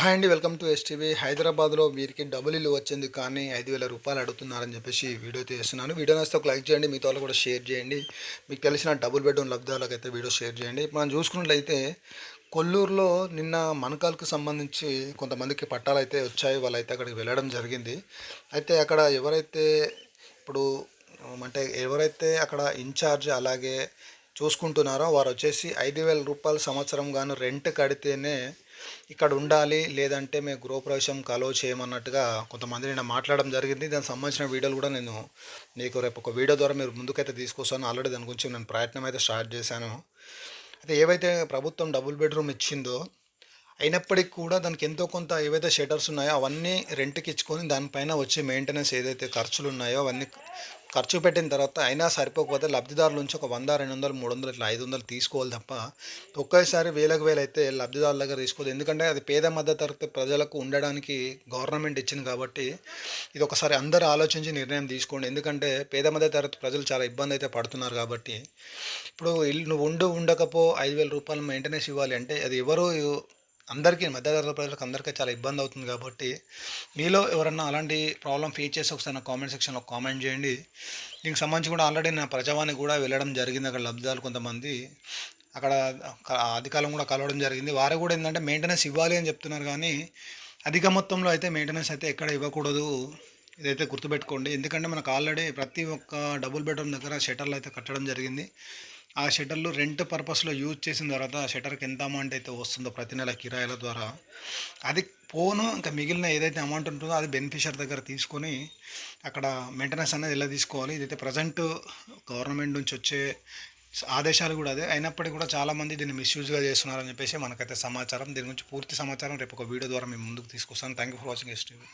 Hi అండి welcome to STV. హైదరాబాద్లో వీరికి డబుల్ ఇల్లు వచ్చింది కానీ ఐదు వేల రూపాయలు అడుగుతున్నారని చెప్పేసి వీడియో చేస్తున్నాను వీడియో నచ్చితే ఒక లైక్ చేయండి మీతో కూడా షేర్ చేయండి. మీకు తెలిసిన డబుల్ బెడ్రూమ్ లబ్ధాలకు అయితే వీడియో షేర్ చేయండి. మనం చూసుకున్నట్లయితే కొల్లూరులో నిన్న మనకాలకు సంబంధించి కొంతమందికి పట్టాలు అయితే వచ్చాయి. వాళ్ళైతే అక్కడికి వెళ్ళడం జరిగింది. అయితే అక్కడ ఎవరైతే ఇప్పుడు అంటే ఎవరైతే అక్కడ ఇన్ఛార్జ్ అలాగే చూసుకుంటున్నారో వారు వచ్చేసి ఐదు వేల రూపాయలు సంవత్సరం గాను రెంట్ కడితేనే ఇక్కడ ఉండాలి లేదంటే మేము గృహప్రవేశం కలో చేయమన్నట్టుగా కొంతమంది నేను మాట్లాడడం జరిగింది. దానికి సంబంధించిన వీడియోలు కూడా నేను మీకు రేపు ఒక వీడియో ద్వారా మీరు ముందుకైతే తీసుకొస్తాను. ఆల్రెడీ దాని గురించి నేను ప్రయత్నం అయితే స్టార్ట్ చేశాను. అయితే ఏవైతే ప్రభుత్వం డబుల్ బెడ్రూమ్ ఇచ్చిందో అయినప్పటికీ కూడా దానికి ఎంతో కొంత ఏవైతే షెటర్స్ ఉన్నాయో అవన్నీ రెంట్కి ఇచ్చుకొని దానిపైన వచ్చే మెయింటెనెన్స్ ఏదైతే ఖర్చులు ఉన్నాయో అవన్నీ ఖర్చు పెట్టిన తర్వాత అయినా సరిపోకపోతే లబ్ధిదారుల నుంచి ఒక వంద రెండు వందలు మూడు వందలు ఇట్లా ఐదు వందలు తీసుకోవాలి తప్ప ఒక్కసారి వేలకు వేలు అయితే లబ్ధిదారుల దగ్గర తీసుకోవాలి ఎందుకంటే అది పేద మధ్య తరగతి ప్రజలకు ఉండడానికి గవర్నమెంట్ ఇచ్చింది కాబట్టి ఇది ఒకసారి అందరూ ఆలోచించి నిర్ణయం తీసుకోండి. ఎందుకంటే పేద మధ్య తరగతి ప్రజలు చాలా ఇబ్బంది అయితే పడుతున్నారు కాబట్టి. ఇప్పుడు ఇల్లు నువ్వు ఉండు ఉండకపో ఐదు వేల రూపాయలు మెయింటెనెన్స్ ఇవ్వాలి అంటే అది ఎవరు అందరికీ మధ్యతరగతి ప్రజలకు అందరికీ చాలా ఇబ్బంది అవుతుంది కాబట్టి మీలో ఎవరన్నా అలాంటి ప్రాబ్లం ఫేస్ చేసి ఒకసారి నా కామెంట్ సెక్షన్లో కామెంట్ చేయండి. దీనికి సంబంధించి కూడా ఆల్రెడీ నా ప్రజావాణి కూడా వెళ్ళడం జరిగింది. అక్కడ లబ్ధాలు కొంతమంది అక్కడ అధికారులు కూడా కలవడం జరిగింది. వారు కూడా ఏంటంటే మెయింటెనెన్స్ ఇవ్వాలి అని చెప్తున్నారు కానీ అధిక మొత్తంలో అయితే మెయింటెనెన్స్ అయితే ఎక్కడ ఇవ్వకూడదు. ఇదైతే గుర్తుపెట్టుకోండి. ఎందుకంటే మనకు ఆల్రెడీ ప్రతి ఒక్క డబుల్ బెడ్రూమ్ దగ్గర షటర్లు అయితే కట్టడం జరిగింది. ఆ షటర్లు రెంట్ పర్పస్లో యూజ్ చేసిన తర్వాత ఆ షటర్కి ఎంత అమౌంట్ అయితే వస్తుందో ప్రతి నెల కిరాయిల ద్వారా అది పోను ఇంకా మిగిలిన ఏదైతే అమౌంట్ ఉంటుందో అది బెనిఫిషియర్ దగ్గర తీసుకొని అక్కడ మెయింటెనెన్స్ అనేది ఎలా తీసుకోవాలి? ఇదైతే ప్రజెంట్ గవర్నమెంట్ నుంచి వచ్చే ఆదేశాలు కూడా అదే. అయినప్పటికీ కూడా చాలామంది దీన్ని మిస్యూజ్గా చేస్తున్నారని చెప్పేసి మనకైతే సమాచారం దీని గురించి పూర్తి సమాచారం రేపు ఒక వీడియో ద్వారా మేము ముందుకు తీసుకొస్తాను thank you for watching S TV